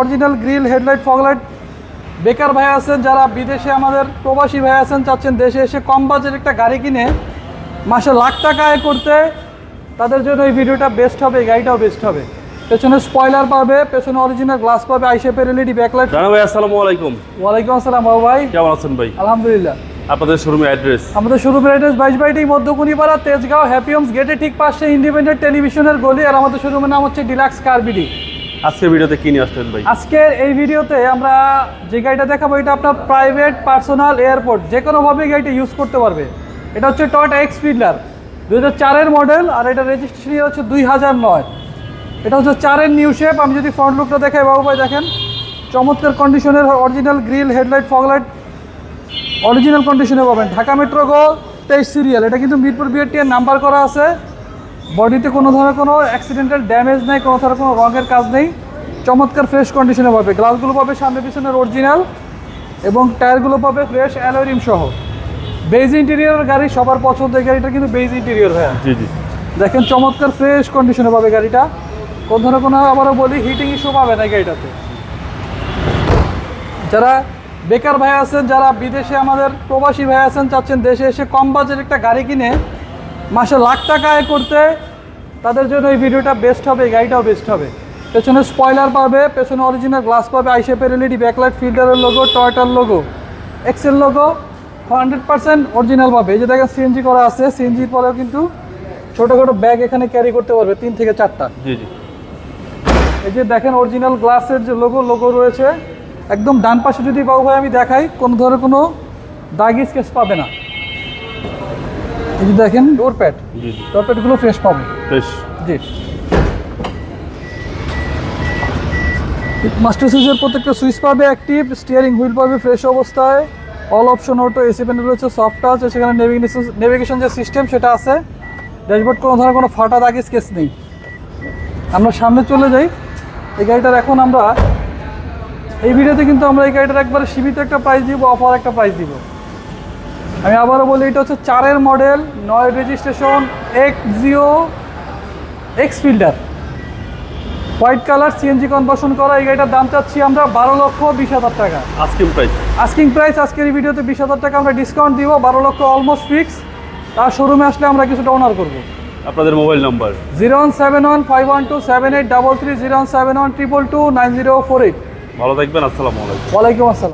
Original grill headlight fog light. বেকার ভাই আছেন যারা বিদেশে আমাদের প্রবাসী ভাই আছেন চাচ্ছেন দেশে এসে কম বাজেট একটা গাড়ি কিনে মাসে লাখ টাকা আয় করতে তাদের জন্য এই ভিডিওটা বেস্ট হবে এই গাড়িটাও বেস্ট হবে। পেছনে স্পয়লার পাবে পেছনে অরিজিনাল গ্লাস পাবে আইসেপের এলইডি ব্যাকলাইট রানা ভাই আসসালামু আলাইকুম। ওয়ালাইকুম আসসালাম বাবু ভাই। কেমন আছেন ভাই? আলহামদুলিল্লাহ। আপনাদের শোরুমের অ্যাড্রেস আমাদের শুরু অ্যাড্রেস বাইশ বাইটি মধ্যকুনিপাড়া তেজগাঁও হ্যাপি হোমস গেটে ঠিক পাশে ইন্ডিপেন্ডেন্ট টেলিভিশনের গলি আর আমাদের শোরুমের নাম হচ্ছে ডিলাক্স কারবিডি আজকের ভিডিওতে কি নিয়ে আসলেন ভাই? আজকের এই ভিডিওতে আমরা যে গাড়িটা দেখাবো, এটা আপনার প্রাইভেট পার্সোনাল এয়ারপোর্ট যে কোনোভাবে গাড়িটা ইউজ করতে পারবে। এটা হচ্ছে টয়টা এক্স ফিডলার দুই হাজার মডেল আর এটা রেজিস্ট্রেশন হচ্ছে দুই হাজার নয়। এটা হচ্ছে চারের নিউ শেপ আমি যদি ফ্রন্ট লুকটা দেখাই, বাবু ভাই দেখেন। চমৎকার কন্ডিশনের original grill headlight foglight original কন্ডিশনে পাবেন। ঢাকা মেট্রো গো তেইশ সিরিয়াল এটা কিন্তু মিরপুর বিআরটি এর নাম্বার করা আছে। বডিতে কোনো ধরনের কোনো অ্যাক্সিডেন্টাল ড্যামেজ নেই কোনো ধরনের কোনো রঙের কাজ নেই। চমৎকার ফ্রেশ কন্ডিশনে পাবে। গ্লাসগুলো পাবে সামনে পিছনের অরিজিনাল এবং টায়ারগুলো পাবে ফ্রেশ অ্যালোরিম সহ। বেজ ইন্টেরিয়র গাড়ি সবার পছন্দের গাড়িটা কিন্তু বেজ ইন্টেরিয়র ভাইয়া। জি জি। দেখেন চমৎকার ফ্রেশ কন্ডিশনে পাবে গাড়িটা। কোন ধরনের কোনো আবারও বলি হিটিং ইস্যু পাবে না গাড়িটাতে। যারা বেকার ভাই আছেন যারা বিদেশে আমাদের প্রবাসী ভাই আছেন চাচ্ছেন দেশে এসে কম বাজেট একটা গাড়ি কিনে মাসে লাখ টাকা আয় করতে তাদের জন্য এই ভিডিওটা বেস্ট হবে এই গাড়িটাও বেস্ট হবে। পেছনে স্পয়লার পাবে পেছনে অরিজিনাল গ্লাস পাবে আইসেপের এলইডি ব্যাকলাইট ফিল্টারের লোগো টয়টার লোগো এক্সেল লোগো হান্ড্রেড পার্সেন্ট অরিজিনাল পাবে। এই যে দেখেন সিএনজি করা আছে সিএনজির পরেও কিন্তু ছোটোখাটো ব্যাগ এখানে ক্যারি করতে পারবে তিন থেকে চারটা। জি জি। এই যে দেখেন অরিজিনাল গ্লাসের যে লোগো লোগো রয়েছে একদম ডান পাশে যদি বাবু ভাই আমি দেখাই কোনো ধরনের কোনো দাগি স্কেচ পাবে না। এই যে দেখেন ডোর প্যাড ডোর প্যাডগুলো ফ্রেশ পাবে। বেশ জি। মাস্টার সুইচের প্রত্যেকটা সুইচ পাবে অ্যাক্টিভ স্টিয়ারিং হুইল পাবে ফ্রেশ অবস্থায়। All option auto AC panel রয়েছে সফট টাচ সেখানে নেভিগেশন নেভিগেশন যে সিস্টেম সেটা আছে। ড্যাশবোর্ড কোনো ধরনের কোনো ফাটা দাগি স্কেচ নেই। আমরা সামনে চলে যাই। এই গাড়িটার এখন আমরা এই ভিডিওতে কিন্তু আমরা এই গাড়িটার একবারে সীমিত একটা প্রাইস দিব অফার একটা প্রাইস দিব। আমি আবারও বলি এটা হচ্ছে চারের মডেল নয় registration x Jio X Fielder white colour CNG conversion করা এই গাড়িটার দাম চাচ্ছি আমরা বারো লক্ষ বিশ হাজার টাকা। আস্কিং প্রাইস আস্কিং প্রাইস আজকের এই ভিডিওতে বিশ হাজার টাকা আমরা ডিসকাউন্ট দিব বারো লক্ষ অলমোস্ট ফিক্স তার শোরুমে আসলে আমরা কিছুটা অনার করব। আপনাদের mobile number zero one seven one five one two seven eight double three zero one seven one triple two nine zero four eight ভালো থাকবেন আসসালামু আলাইকুম। ওয়ালাইকুম আসসালাম।